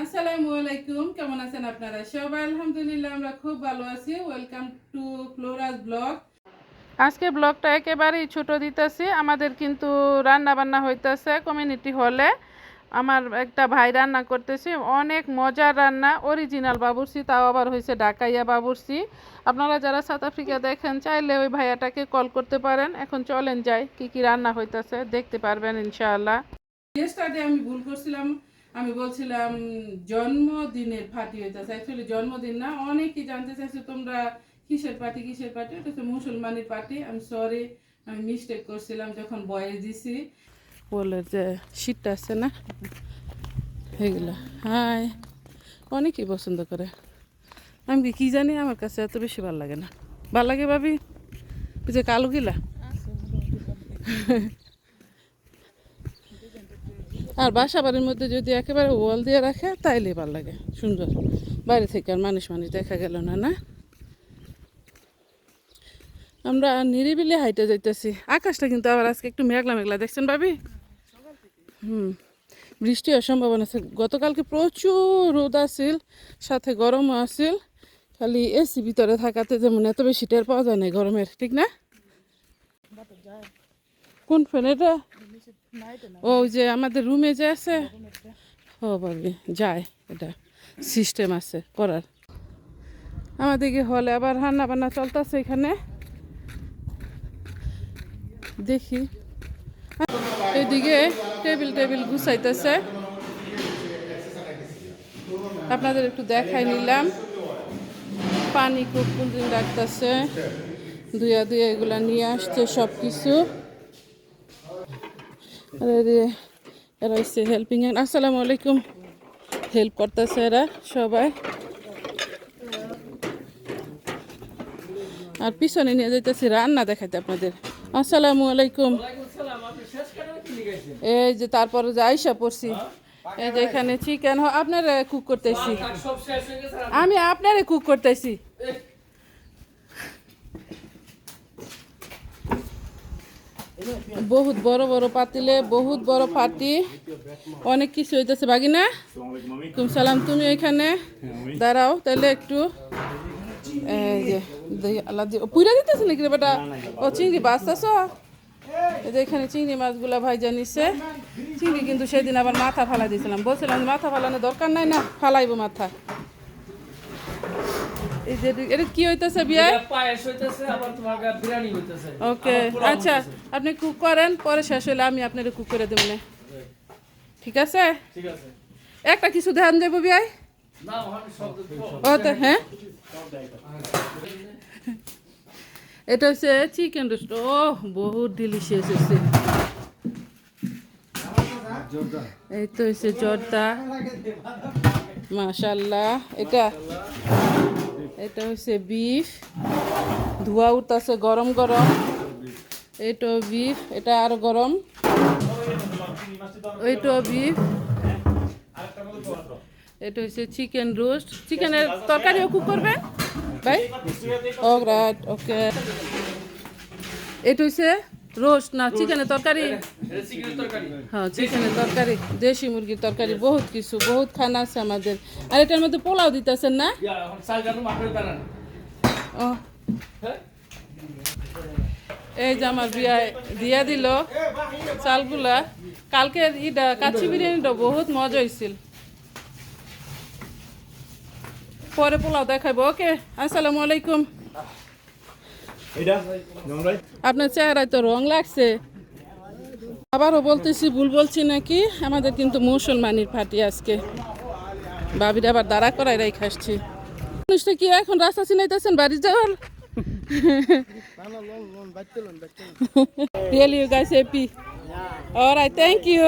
আসসালামু আলাইকুম, কেমন আছেন আপনারা সবাই? আলহামদুলিল্লাহ, আমরা খুব ভালো আছি। ওয়েলকাম টু ফ্লোরাস ব্লগ আজকে ব্লগটা একেবারেই ছোট দিতেছি। আমাদের কিন্তু রান্না বান্না হইতেছে কমিউনিটি হলে আমার একটা ভাই রান্না করতেছি। অনেক মজার রান্না। অরিজিনাল বাবুর্চি, তাও আবার হয়েছে ঢাকাইয়া বাবুর্চি। আপনারা যারা সাউথ আফ্রিকা দেখেন, চাইলে ওই ভাইয়াটাকে কল করতে পারেন। এখন চলেন যাই, কি কি রান্না হইতেছে, দেখতে পারবেন ইনশাআল্লাহ। আমি ভুল করছিলাম। আমি বলছিলাম জন্মদিনের পার্টি হইতেছে। অ্যাকচুয়ালি জন্মদিন না অনেকেই জানতে চাইছে তোমরা কিসের পার্টি কিসের পার্টি এটা হচ্ছে মুসলমানের পার্টি আমি সরি আমি মিস্টেক করছিলাম যখন বয়স দিছি। বলে যে শীতটা আছে না? এগুলো হাই অনেকেই পছন্দ করে। আমি কি- কি জানি আমার কাছে এত বেশি ভালো লাগে না। ভালো লাগে ভাবি? যে কালো গিলা? আর বাসা বাড়ির মধ্যে যদি একেবারে ওয়াল দিয়ে রাখে, তাইলে ভালো লাগে। সুন্দর। বাইরে থেকে আর মানুষ মানুষ দেখা গেল না না? আমরা নিরিবিলি হাইটে যাইতেছি। আকাশটা কিন্তু আবার আজকে একটু মেঘলা মেঘলা, দেখছেন ভাবি? হুম। বৃষ্টি হওয়ার সম্ভাবনা আছে। গতকালকে প্রচুর রোদ আছিল, সাথে গরমও আছিল। খালি এসি ভিতরে থাকাতে যেমন এত বেশি টের পাওয়া যায় না গরমের, ঠিক না? কোন ফ্যান এটা? ও যে আমাদের রুমে যে আছে? ও ভাবি যায়, এটা সিস্টেম আছে, করার। আমাদেরকে হলে আবার রান্না বান্না চলতেছে এখানে। দেখি। এদিকে টেবিল টেবিল গুছাইতেছে। আপনাদের একটু দেখাই নিলাম। পানি খুব কুলদিন রাখতেছে দুয়া দুয়া এগুলা নিয়ে আসছে সব কিছু এরা হেল্পিং আসসালামু আলাইকুম। হেল্প করতেছে এরা সবাই। আর পিছনে নিয়ে যাইতেছি, রান্না দেখাইতে আপনাদের। আসসালামু আলাইকুম। এই যে তারপরে যে আইসা পড়ছি। এই যে এখানে চিকেন আপনার কুক করতেছি। আমি আপনারে কুক করতেছি। বহুত বড় বড় পাতিলে, বহুত বড় পাতি। অনেক কিছু হইতেছে বাগিনা কুম সালাম, তুমি এখানে? দাঁড়াও তাহলে একটু পুরা দিতেছে নাকি বেটা? ও, চিংড়ি বাঁচতেছ এই যে এখানে চিংড়ি মাছগুলা ভাইজা নিছে। চিংড়ি কিন্তু সেদিন আবার মাথা ফালাই দিয়েছিলাম বলছিলাম মাথা ফালানোর দরকার নাই না, ফালাইবো মাথা। এই যে এটা কি হইতেছে বিয়ায় পায়েস হইতেছে আবার তোমার বিরিয়ানি হইতেছে। ওকে আচ্ছা আপনি কুক করেন পরে শেষ হলে আমি আপনার কুক করে দেবো না। ঠিক আছে? ঠিক আছে। একটা কিছু ধ্যান দেবো বিয়াই? না আমি সব ও তো হ্যাঁ? এটা হচ্ছে চিকেন রোস্ট ও বহুত ডিলিশিয়াস হচ্ছে এই তো হচ্ছে জর্দা। মাশাল্লাহ এটা এটা হচ্ছে বিফ। ধোয়া উঠতেছে গরম গরম। এইটাও বিফ, এটা আরও গরম। ওইটাও বিফ। এটা হচ্ছে চিকেন রোস্ট। চিকেনের তরকারিও কুক করবেন ভাই? ওকে এটা হচ্ছে রোস্ট না চিকেনের তরকারি? হ্যাঁ চিকেনের তরকারি দেশি মুরগির তরকারি বহুত কিছু বহুত খানা আছে আমাদের। আর এটার মধ্যে পোলাও দিতেছেন না? ও। হ্যাঁ? এই যে আমার বিয়ায় দিয়া দিল। চালগুলা। কালকে ইটা কাচ্চি বিরিয়ানিটা বহুত মজা হয়েছিল পরে পোলাও দেখাবো ওকে আসসালামু আলাইকুম। এটা আপনার চেহারায় তো রং লাগছে। আবারও বলতেছি ভুল বলছি নাকি? আমাদের কিন্তু মুসলমানির পার্টি আজকে। বাবির আবার দাঁড়া করাই রাই খাসছি মানুষটা কি এখন রাস্তা চিনাইতেছেন বাড়ি যাওয়ার Really, you guys happy? All right, thank you.